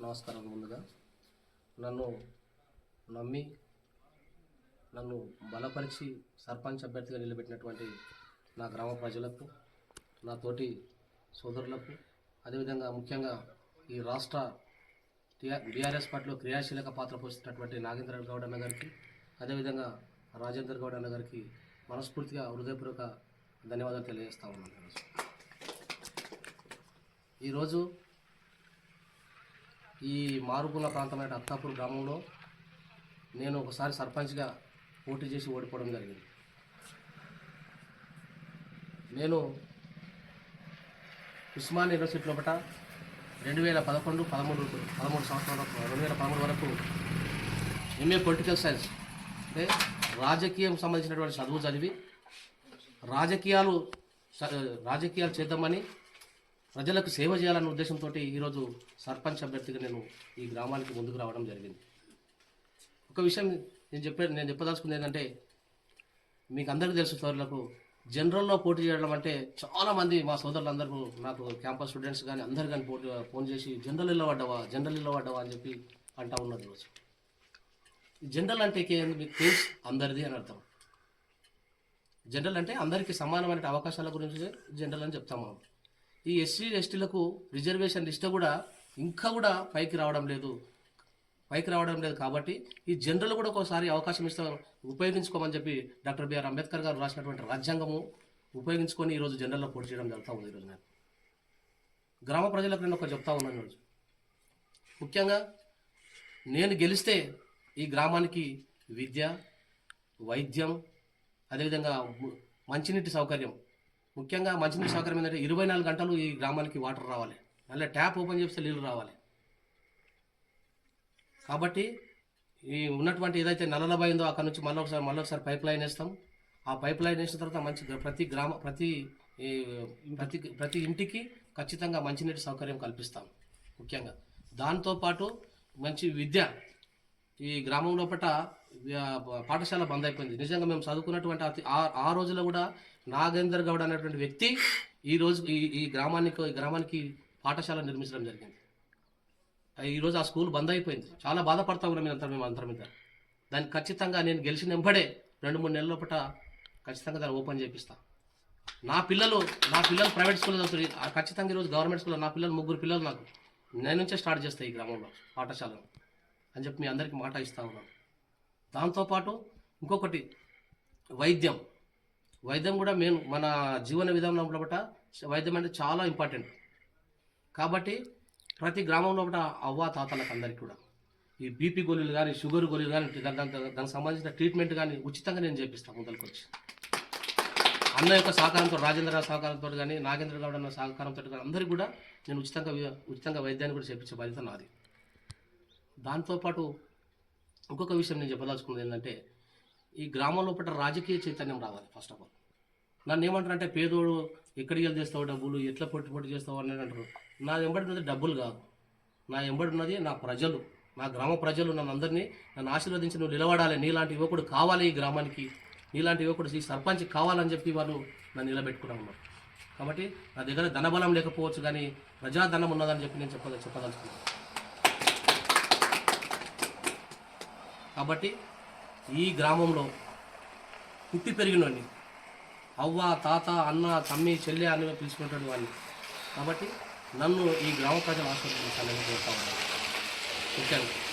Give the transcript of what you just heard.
నమస్కారం ముందుగా నన్ను నమ్మి నన్ను బలపరిచి సర్పంచ్ అభ్యర్థిగా నిలబెట్టినటువంటి నా గ్రామ ప్రజలకు నా తోటి సోదరులకు అదేవిధంగా ముఖ్యంగా ఈ రాష్ట్ర బీఆర్ఎస్ పార్టీలో క్రియాశీలక పాత్ర పోషిస్తున్నటువంటి నాగేంద్ర గౌడ్ అన్న గారికి అదేవిధంగా రాజేందర్ గౌడ్ అన్న గారికి మనస్ఫూర్తిగా హృదయపూర్వక ధన్యవాదాలు తెలియజేస్తా ఉన్నాను ఈరోజు. ఈ మారుమూల ప్రాంతమైన అత్తాపూర్ గ్రామంలో నేను ఒకసారి సర్పంచ్గా పోటీ చేసి ఓడిపోవడం జరిగింది. నేను ఉస్మాన్ యూనివర్సిటీ లోపల రెండు వేల పదకొండు పదమూడు పదమూడు సంవత్సరాల రెండు వేల పదమూడు వరకు ఎంఏ పొలిటికల్ సైన్స్ అంటే రాజకీయం సంబంధించినటువంటి చదువు చదివి రాజకీయాలు రాజకీయాలు చేద్దామని ప్రజలకు సేవ చేయాలన్న ఉద్దేశంతో ఈరోజు సర్పంచ్ అభ్యర్థిగా నేను ఈ గ్రామానికి ముందుకు రావడం జరిగింది. ఒక విషయం నేను చెప్పే నేను చెప్పదలుచుకుంది ఏంటంటే మీకు అందరికీ తెలుసు సోదరులకు జనరల్లో పోటీ చేయడం అంటే చాలామంది మా సోదరులందరూ నాకు క్యాంపస్ స్టూడెంట్స్ కానీ అందరు కానీ పోటీ ఫోన్ చేసి జనరల్ ఇల్లు పడ్డావా జనరల్ ఇల్లు పడ్డావా అని చెప్పి అంటా ఉన్నది రోజు జనరల్ అంటే ఏంది మీకు తెలుసు అందరిది అని అర్థం. జనరల్ అంటే అందరికీ సమానమైన అవకాశాల గురించి జనరల్ అని చెప్తాం మనం. ఈ ఎస్సీ ఎస్టీలకు రిజర్వేషన్ లిస్ట్ కూడా ఇంకా కూడా పైకి రావడం లేదు. పైకి రావడం లేదు కాబట్టి ఈ జనరల్ కూడా ఒకసారి అవకాశం ఇస్తే ఉపయోగించుకోమని చెప్పి డాక్టర్ బిఆర్ అంబేద్కర్ గారు రాసినటువంటి రాజ్యాంగము ఉపయోగించుకొని ఈరోజు జనరల్లో పోటీ చేయడం జరుగుతూ ఉంది ఈరోజు నేను గ్రామ ప్రజలకు నేను ఒక చెప్తా ఉన్నాను ఈరోజు. ముఖ్యంగా నేను గెలిస్తే ఈ గ్రామానికి విద్య వైద్యం అదేవిధంగా మంచినీటి సౌకర్యం ముఖ్యంగా మంచినీటి సౌకర్యం ఏంటంటే ఇరవై నాలుగు గంటలు ఈ గ్రామానికి వాటర్ రావాలి. మళ్ళీ ట్యాప్ ఓపెన్ చేస్తే నీళ్ళు రావాలి. కాబట్టి ఈ ఉన్నటువంటి ఏదైతే నల్లలబాయి భయందో అక్కడ నుంచి మళ్ళీ ఒకసారి మళ్ళీ ఒకసారి పైప్ లైన్ వేస్తాం. ఆ పైప్ లైన్ వేసిన తర్వాత మంచి ప్రతి గ్రామ ప్రతి ఈ ప్రతి ప్రతి ఇంటికి ఖచ్చితంగా మంచినీటి సౌకర్యం కల్పిస్తాం ముఖ్యంగా. దాంతోపాటు మంచి విద్య ఈ గ్రామం లోపల పాఠశాల బంద్ అయిపోయింది. నిజంగా మేము చదువుకున్నటువంటి ఆ- రోజులో కూడా నాగేందర్ గౌడ్ అనేటువంటి వ్యక్తి ఈ రోజు ఈ ఈ గ్రామానికి ఈ గ్రామానికి పాఠశాల నిర్మించడం జరిగింది. ఈరోజు ఆ స్కూల్ బంద్ అయిపోయింది. చాలా బాధపడతా ఉన్నాం మేము అంతా మేము అందరం మీద. దాన్ని ఖచ్చితంగా నేను గెలిచిన వెంబడే రెండు మూడు నెలల లోపల ఖచ్చితంగా దాన్ని ఓపెన్ చేపిస్తా. నా పిల్లలు నా పిల్లలు ప్రైవేట్ స్కూల్లో చదువుతుంది ఆ ఖచ్చితంగా ఈరోజు గవర్నమెంట్ స్కూల్లో నా పిల్లలు ముగ్గురు పిల్లలు నాకు. నేను నుంచే స్టార్ట్ చేస్తాయి ఈ గ్రామంలో పాఠశాలను అని చెప్పి మీ అందరికీ మాట ఇస్తా ఉన్నాను. దాంతోపాటు ఇంకొకటి వైద్యం. వైద్యం కూడా మేము మన జీవన విధానం లోపల వైద్యం అంటే చాలా ఇంపార్టెంట్. కాబట్టి ప్రతి గ్రామంలో లోపల అవ్వ తాతలకు అందరికీ కూడా ఈ బీపీ గోళీలు కానీ షుగర్ గోళీలు కానీ దానికి సంబంధించిన ట్రీట్మెంట్ కానీ ఉచితంగా నేను చేపిస్తాను ముందరికి వచ్చి. అన్న యొక్క సహకారంతో రాజేంద్ర గారి సహకారంతో కానీ నాగేంద్ర గౌడ్ అన్న సహకారంతో కానీ అందరికీ కూడా నేను ఉచితంగా ఉచితంగా వైద్యాన్ని కూడా చేపించే బాధ్యత నాది. దాంతోపాటు ఇంకొక విషయం నేను చెప్పదలుచుకున్నది ఏంటంటే ఈ గ్రామం లోపల రాజకీయ చైతన్యం రావాలి ఫస్ట్ ఆఫ్ ఆల్ నన్ను ఏమంటారంటే పేదోడు ఎక్కడికి వెళ్ళి చేస్తావు డబ్బులు ఎట్లా పొట్టి పొట్టి చేస్తావు అని అంటారు. నా వెంబడి ఉన్నది డబ్బులు కాదు. నా వెంబడి ఉన్నది నా ప్రజలు నా గ్రామ ప్రజలు నన్ను అందరినీ నన్ను ఆశీర్వదించి నువ్వు నిలబడాలి. నీలాంటి యువకుడు కావాలి ఈ గ్రామానికి నీలాంటి యువకుడు ఈ సర్పంచ్ కావాలని చెప్పి వాళ్ళు నన్ను నిలబెట్టుకున్నాను ఉన్నారు కాబట్టి నా దగ్గర ధనబలం లేకపోవచ్చు కానీ ప్రజాధనం ఉన్నదని చెప్పి నేను చెప్పద చెప్పదలుచుకున్నాను. కాబట్టి ఈ గ్రామంలో పుట్టి పెరిగినోడిని. అవ్వ తాత అన్న తమ్మి చెల్లి అని పిలుచుకుంటాడు వాడిని. కాబట్టి నన్ను ఈ గ్రామ ప్రజలు ఆశీర్వదించాలని కోరుతా ఉన్నాను. ముఖ్యంగా